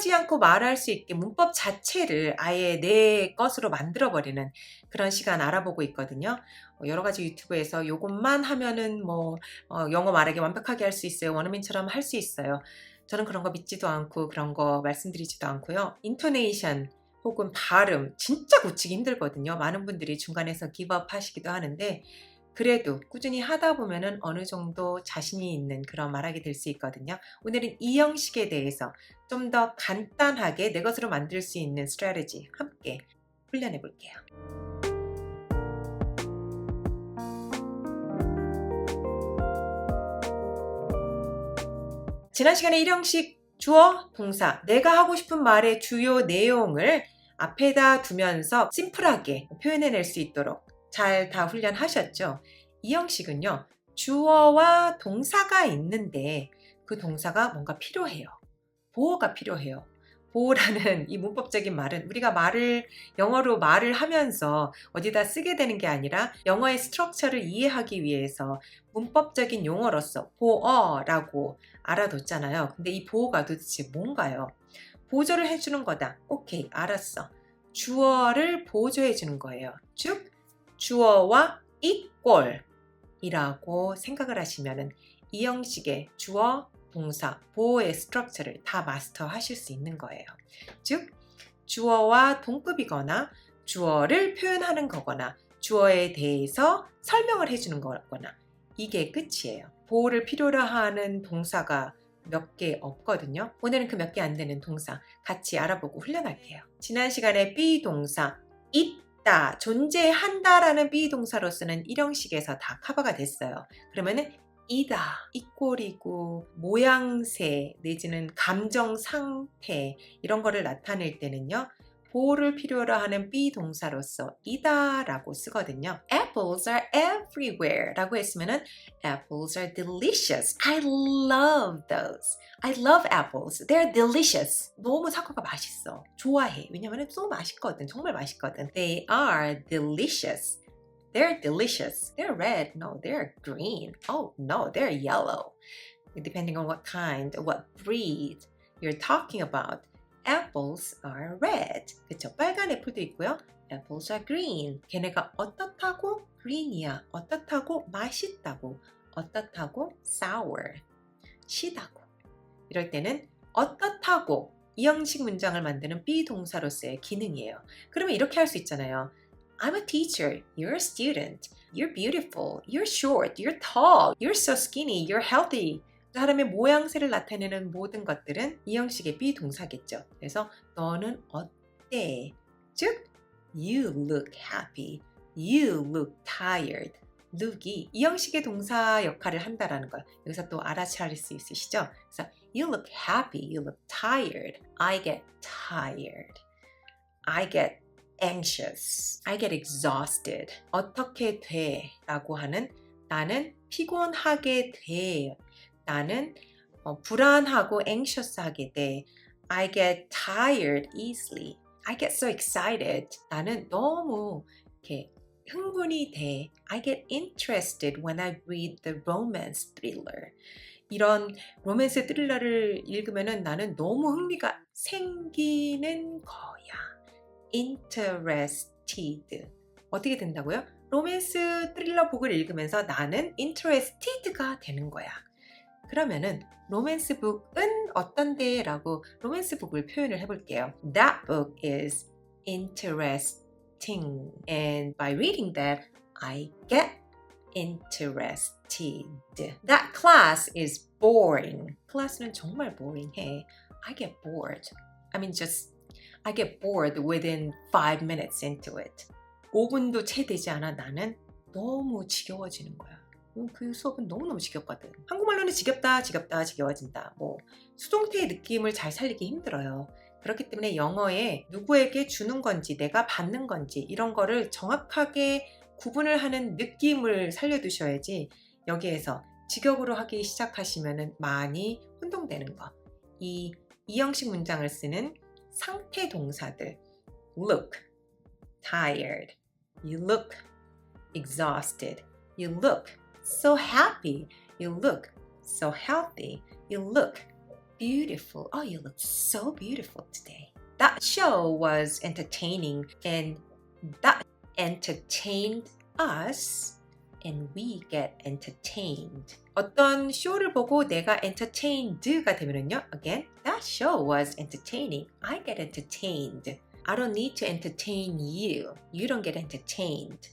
생각하지 않고 말할 수 있게 문법 자체를 아예 내 것으로 만들어버리는 그런 시간 알아보고 있거든요. 어, 여러 가지 유튜브에서 요것만 하면은 뭐 어, 영어 말하기 완벽하게 할 수 있어요. 원어민처럼 할 수 있어요. 저는 그런 거 믿지도 않고 그런 거 말씀드리지도 않고요. 인토네이션 혹은 발음 진짜 고치기 힘들거든요. 많은 분들이 중간에서 기브업 하시기도 하는데 그래도 꾸준히 하다 보면은 어느 정도 자신이 있는 그런 말하게 될 수 있거든요. 오늘은 이 형식에 대해서 좀 더 간단하게 내 것으로 만들 수 있는 스트래티지 함께 훈련해 볼게요. 지난 시간에 1형식 주어, 동사, 내가 하고 싶은 말의 주요 내용을 앞에다 두면서 심플하게 표현해낼 수 있도록 잘 다 훈련하셨죠? 이 형식은요, 주어와 동사가 있는데 그 동사가 뭔가 필요해요. 보호가 필요해요. 보호라는 이 문법적인 말은 우리가 말을 영어로 말을 하면서 어디다 쓰게 되는 게 아니라 영어의 스트럭처를 이해하기 위해서 문법적인 용어로서 보어라고 알아뒀잖아요. 근데 이 보호가 도대체 뭔가요? 보조를 해주는 거다. 오케이, 알았어. 주어를 보조해 주는 거예요. 즉, 주어와 equal이라고 생각을 하시면은 이 형식의 주어, 동사, 보호의 스트럭처를 다 마스터 하실 수 있는 거예요. 즉, 주어와 동급이거나 주어를 표현하는 거거나 주어에 대해서 설명을 해주는 거거나 이게 끝이에요. 보호를 필요로 하는 동사가 몇 개 없거든요. 오늘은 그 몇 개 안 되는 동사 같이 알아보고 훈련할게요. 지난 시간에 be 동사 있다, 존재한다라는 be 동사로서는 일형식에서 다 커버가 됐어요. 그러면은 이다, 이꼴이고 모양새 내지는 감정 상태 이런 거를 나타낼 때는요. 보호를 필요로 하는 be 동사로서 이다라고 쓰거든요. Apples are everywhere 라고 했으면은 Apples are delicious. I love those. I love apples. They're delicious. 너무 사과가 맛있어. 좋아해. 왜냐면은 또 맛있거든. 정말 맛있거든. They are delicious. They're delicious. They're red. No, they're green. Oh, no, they're yellow. Depending on what kind, what breed you're talking about. Apples are red. 그쵸? 빨간 애플도 있고요. Apples are green. 걔네가 어떻다고? green이야. 어떻다고? 맛있다고. 어떻다고? sour. 시다고. 이럴 때는 어떻다고 이 형식 문장을 만드는 비동사로서의 기능이에요. 그러면 이렇게 할 수 있잖아요. I'm a teacher. You're a student. You're beautiful. You're short. You're tall. You're so skinny. You're healthy. 사람의 모양새를 나타내는 모든 것들은 이 형식의 비동사겠죠. 그래서 너는 어때? 즉, you look happy. You look tired. look이 이 형식의 동사 역할을 한다라는 거예요. 여기서 또 알아차릴 수 있으시죠? 그래서 you look happy, you look tired. I get tired. I get anxious. I get exhausted. 어떻게 돼? 라고 하는 나는 피곤하게 돼. 나는 어, 불안하고 anxious하게 돼. I get tired easily. I get so excited. 나는 너무 이렇게 흥분이 돼. I get interested when I read the romance thriller. 이런 로맨스 트릴러를 읽으면은 나는 너무 흥미가 생기는 거야. interested. 어떻게 된다고요? 로맨스 트릴러 북을 읽으면서 나는 interested가 되는 거야. 그러면은 로맨스 북은 어떤데? 라고 로맨스 북을 표현을 해볼게요. That book is interesting. And by reading that, I get interested. That class is boring. 클래스는 정말 boring해. I get bored. I mean, just I get bored within 5 minutes into it. 5분도 채 되지 않아 나는 너무 지겨워지는 거야. 그 수업은 너무너무 지겹거든. 한국말로는 지겹다, 지겹다, 지겨워진다. 뭐 수동태의 느낌을 잘 살리기 힘들어요. 그렇기 때문에 영어에 누구에게 주는 건지 내가 받는 건지 이런 거를 정확하게 구분을 하는 느낌을 살려두셔야지 여기에서 직역으로 하기 시작하시면 많이 혼동되는 거. 이, 이 형식 문장을 쓰는 상태 동사들 look tired, you look exhausted, you look so happy, you look so healthy, you look beautiful. Oh, you look so beautiful today. That show was entertaining and that entertained us and we get entertained. 어떤 쇼를 보고 내가 entertained가 되면은요. Again, that show was entertaining. I get entertained. I don't need to entertain you. You don't get entertained.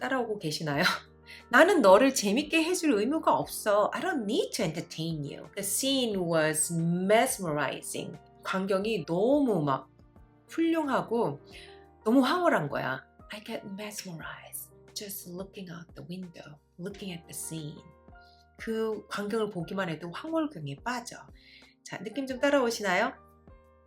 따라오고 계시나요? 나는 너를 재밌게 해줄 의무가 없어. I don't need to entertain you. The scene was mesmerizing. 광경이 너무 막 훌륭하고 너무 황홀한 거야. I get mesmerized just looking out the window, looking at the scene. 그 광경을 보기만 해도 황홀경에 빠져. 자, 느낌 좀 따라오시나요?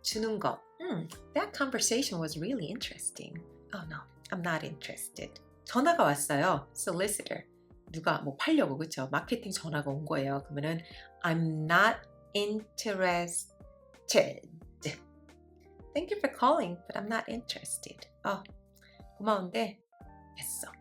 주는 거. Hmm, that conversation was really interesting. Oh no, I'm not interested. 전화가 왔어요. Solicitor. 누가 뭐 팔려고 그쵸? 마케팅 전화가 온 거예요. 그러면은 I'm not interested. Thank you for calling, but I'm not interested. 어, 고마운데 됐어.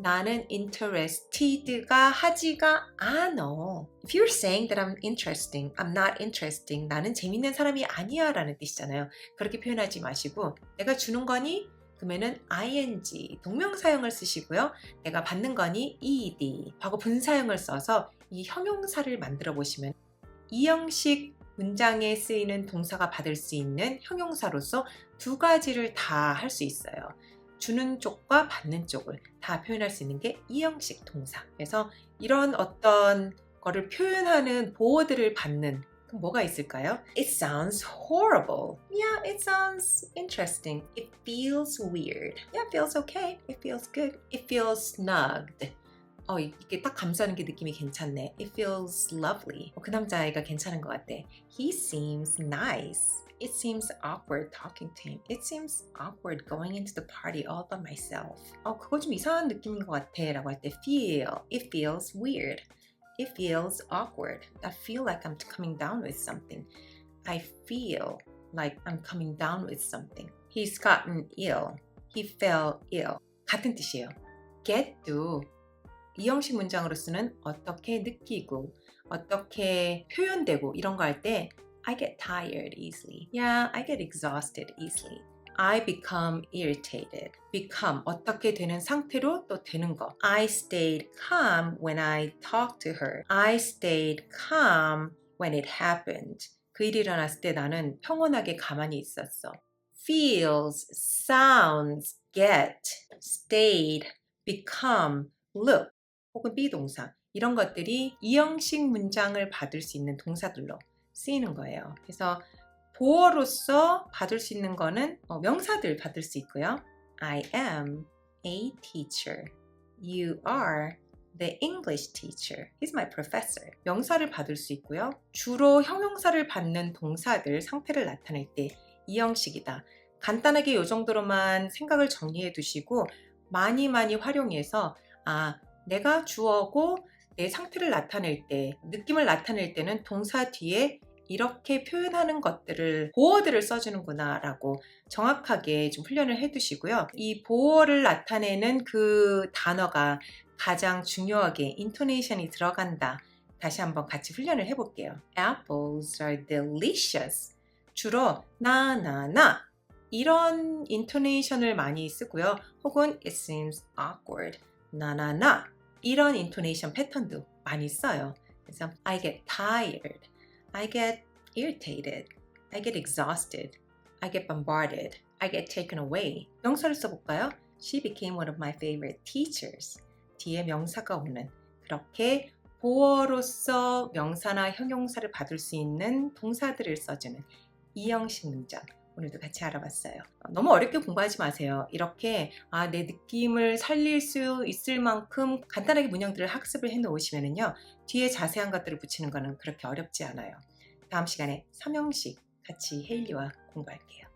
나는 interested가 하지가 않어. If you're saying that I'm interesting, I'm not interesting, 나는 재밌는 사람이 아니야 라는 뜻이잖아요. 그렇게 표현하지 마시고 내가 주는 거니? 그러면은 ing, 동명사형을 쓰시고요. 내가 받는 거니? ed, 과거 분사형을 써서 이 형용사를 만들어 보시면 이 형식 문장에 쓰이는 동사가 받을 수 있는 형용사로서 두 가지를 다 할 수 있어요. 주는 쪽과 받는 쪽을 다 표현할 수 있는 게 이 형식 동사. 그래서 이런 어떤 거를 표현하는 보어들을 받는 뭐가 있을까요? It sounds horrible. Yeah, it sounds interesting. It feels weird. Yeah, it feels okay. It feels good. It feels snugged. 어, 이게 딱 감싸는 게 느낌이 괜찮네. It feels lovely. 어, 그 남자애가 괜찮은 것 같아. He seems nice. It seems awkward talking to him. It seems awkward going into the party all by myself. 어, 그거 좀 이상한 느낌인 것 같아. 라고 할 때 feel. It feels weird. It feels awkward. I feel like I'm coming down with something. I feel like I'm coming down with something. He's gotten ill. He fell ill. 같은 뜻이에요. get도 이 형식 문장으로 쓰는 어떻게 느끼고 어떻게 표현되고 이런 거 할 때 I get tired easily. Yeah, I get exhausted easily. I become irritated. become 어떻게 되는 상태로 또 되는 거. I stayed calm when I talked to her. I stayed calm when it happened. 그 일이 일어났을 때 나는 평온하게 가만히 있었어. feels, sounds, get, stayed, become, look 혹은 비동사 이런 것들이 이형식 문장을 받을 수 있는 동사들로 쓰이는 거예요. 그래서 보어로서 받을 수 있는 거는 어, 명사들 받을 수 있고요. I am a teacher. You are the English teacher. He's my professor. 명사를 받을 수 있고요. 주로 형용사를 받는 동사들 상태를 나타낼 때 이 형식이다. 간단하게 이 정도로만 생각을 정리해 두시고 많이 많이 활용해서 아 내가 주어고 내 상태를 나타낼 때 느낌을 나타낼 때는 동사 뒤에 이렇게 표현하는 것들을 보어들을 써주는구나 라고 정확하게 좀 훈련을 해 두시고요. 이 보어를 나타내는 그 단어가 가장 중요하게 인토네이션이 들어간다. 다시 한번 같이 훈련을 해볼게요. Apples are delicious. 주로 나, 나, 나 이런 인토네이션을 많이 쓰고요. 혹은 it seems awkward. 나, 나, 나 이런 인토네이션 패턴도 많이 써요. 그래서 I get tired. I get irritated. I get exhausted. I get bombarded. I get taken away. 명사를 써볼까요? She became one of my favorite teachers. 뒤에 명사가 오는 그렇게 보어로서 명사나 형용사를 받을 수 있는 동사들을 써주는 이 형식 문장 오늘도 같이 알아봤어요. 너무 어렵게 공부하지 마세요. 이렇게 아, 내 느낌을 살릴 수 있을 만큼 간단하게 문형들을 학습을 해 놓으시면은요. 뒤에 자세한 것들을 붙이는 거는 그렇게 어렵지 않아요. 다음 시간에 삼형식 같이 헤일리와 공부할게요.